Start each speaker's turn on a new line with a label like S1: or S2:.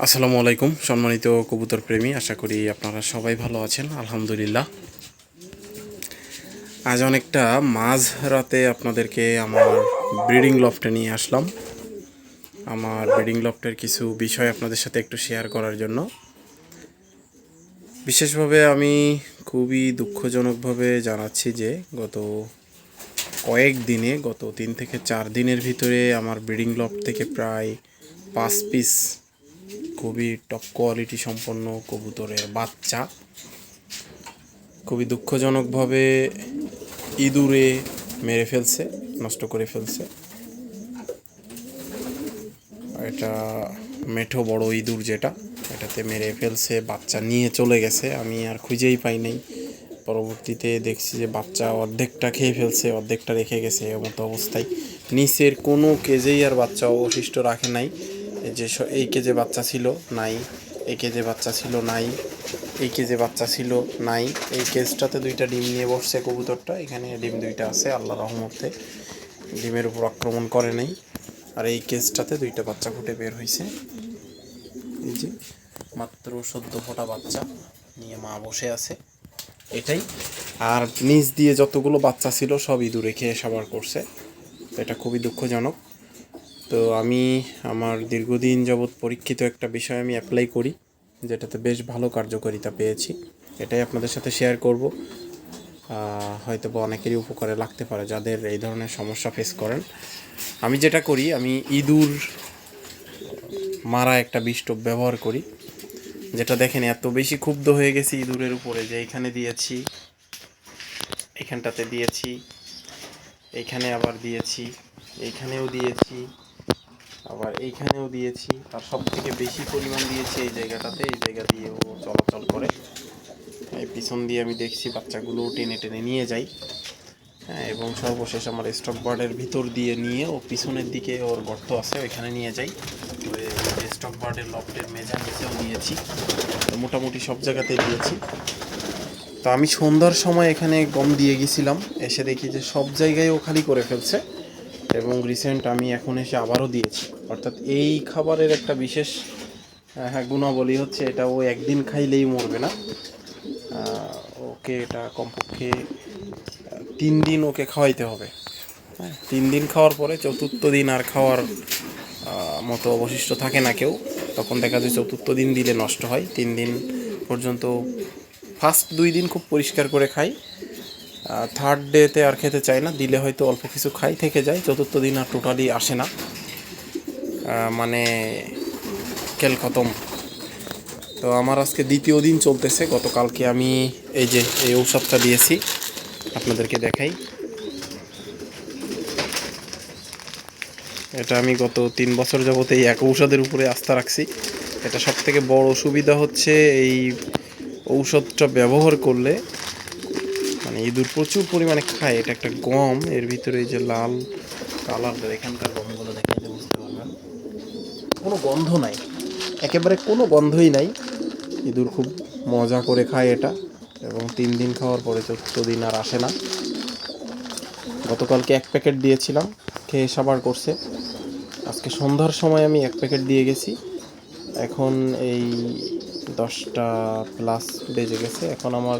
S1: আসসালামু আলাইকুম, সম্মানিত কবুতর প্রেমী, আশা করি আপনারা সবাই ভালো আছেন, আলহামদুলিল্লাহ। আজ অনেকটা মাঝ রাতে আপনাদেরকে আমার ব্রিডিং লফটে নিয়ে আসলাম। আমার ব্রিডিং লফটের কিছু বিষয় আপনাদের সাথে একটু শেয়ার করার জন্য। বিশেষভাবে আমি খুবই দুঃখজনকভাবে জানাচ্ছি যে গত কয়েক দিনে, গত তিন থেকে চার দিনের ভিতরে আমার ব্রিডিং লফট থেকে প্রায় পাঁচ পিস খুবই টপ কোয়ালিটি সম্পন্ন কবুতরের বাচ্চা। খুবই দুঃখজনকভাবে ইঁদুরে মেরে ফেলছে, নষ্ট করে ফেলছে। এটা মেঠো বড় ইঁদুর যেটা, এটাতে মেরে ফেলছে, বাচ্চা নিয়ে চলে গেছে, আমি আর খুঁজেই পাই নাই। পরবর্তীতে দেখছি যে বাচ্চা অর্ধেকটা খেয়ে ফেলছে, অর্ধেকটা রেখে গেছে, এমতো অবস্থায়। নিচের কোনো কেজেই আর বাচ্চা অবশিষ্ট রাখে নাই। যে এই কেজে বাচ্চা ছিল, নাই। এই কেজে বাচ্চা ছিল, নাই। এই কেজে বাচ্চা ছিল, নাই। এই কেজটাতে দুইটা ডিম নিয়ে বসছে কবুতরটা। এখানে ডিম দুইটা আছে, আল্লাহ রহমতে। ডিমের উপর আক্রমণ করে নাই। আর এই কেজটাতে দুইটা বাচ্চা ফুটে বের হয়েছে এই যে মাত্র সদ্য ফোটা বাচ্চা নিয়ে মা বসে আছে। এটাই। আর নিচ দিয়ে যতগুলো বাচ্চা ছিল সব ইঁদুরে খেয়ে সাবার করছে। এটা খুবই দুঃখজনক। তো আমি আমার দীর্ঘদিন যাবৎ পরীক্ষিত একটা বিষয় আমি অ্যাপ্লাই করি, যেটাতে বেশ ভালো কার্যকারিতা পেয়েছি। এটাই আপনাদের সাথে শেয়ার করব। হয়তো বা অনেকেরই উপকারে লাগতে পারে যাদের এই ধরনের সমস্যা ফেস করেন। আমি যেটা করি, আমি ইঁদুর মারা একটা বিষ্টপ ব্যবহার করি, যেটা দেখেন এত বেশি ক্ষুব্ধ হয়ে গেছি ইঁদুরের উপরে যে এখানে দিয়েছি, এখানটাতে দিয়েছি এইখানে আবার দিয়েছি এইখানেও দিয়েছি। আবার এইখানেও দিয়েছি। আর সব থেকে বেশি পরিমাণ দিয়েছি এই জায়গাটাতে। এই জায়গা দিয়ে ও চলাচল করে। এই পিছন দিয়ে আমি দেখছি বাচ্চাগুলো টেনে টেনে নিয়ে যাই। হ্যাঁ এবং সর্বশেষ আমার স্টক বার্ডের ভিতর দিয়ে নিয়ে ও পিছনের দিকে ওর গর্ত আছে, ওইখানে নিয়ে যাই। স্টক বার্ডের লফটের মেজার নিচেও দিয়েছি। মোটামুটি সব জায়গাতে দিয়েছি। তো আমি সন্ধ্যার সময় এখানে গম দিয়ে গেছিলাম। এসে দেখি যে সব জায়গায় ও খালি করে ফেলছে। এবং রিসেন্ট আমি এখন এসে আবারও দিয়েছি। অর্থাৎ এই খাবারের একটা বিশেষ হ্যাঁ গুণাবলী হচ্ছে এটা ও একদিন খাইলেই মরবে না। ওকে এটা কমপক্ষে তিন দিন ওকে খাওয়াইতে হবে। হ্যাঁ তিন দিন খাওয়ার পরে চতুর্থ দিন আর খাওয়ার মতো অবশিষ্ট থাকে না কেউ। তখন দেখা যায় চতুর্থ দিন দিলে নষ্ট হয়। তিন দিন পর্যন্ত ফার্স্ট দুই দিন খুব পরিষ্কার করে খাই। থার্ড ডেতে আর খেতে চাই না, দিলে হয়তো অল্প কিছু খাই, থেকে যায়, চতুর্থ দিন আর টোটালি আসে না। মানে খেল খতম। তো আমার আজকে দ্বিতীয় দিন চলতেছে, গতকালকে আমি এই যে, এই ঔষধটা দিয়েছি, আপনাদেরকে দেখাই। এটা আমি গত তিন বছর যাবত এই এক ঔষধের উপরে আস্থা রাখছি। এটা সব থেকে বড় সুবিধা হচ্ছে এই ঔষধটা ব্যবহার করলে মানে ইঁদুর প্রচুর পরিমাণে খায়। এটা একটা গম, এর ভিতরে এই যে লাল কালার এখানকার গমগুলো দেখাইতে বুঝতে পারবেন কোনো গন্ধ নাই। একেবারে কোনো গন্ধই নাই। ইঁদুর খুব মজা করে খায় এটা এবং তিন দিন খাওয়ার পরে চতুর্থ দিন আর আসে না। গতকালকে এক প্যাকেট দিয়েছিলাম, খেয়ে সাবার করছে। আজকে সন্ধ্যার সময় আমি এক প্যাকেট দিয়ে গেছি। এখন এই দশটা প্লাস বেজে গেছে। এখন আমার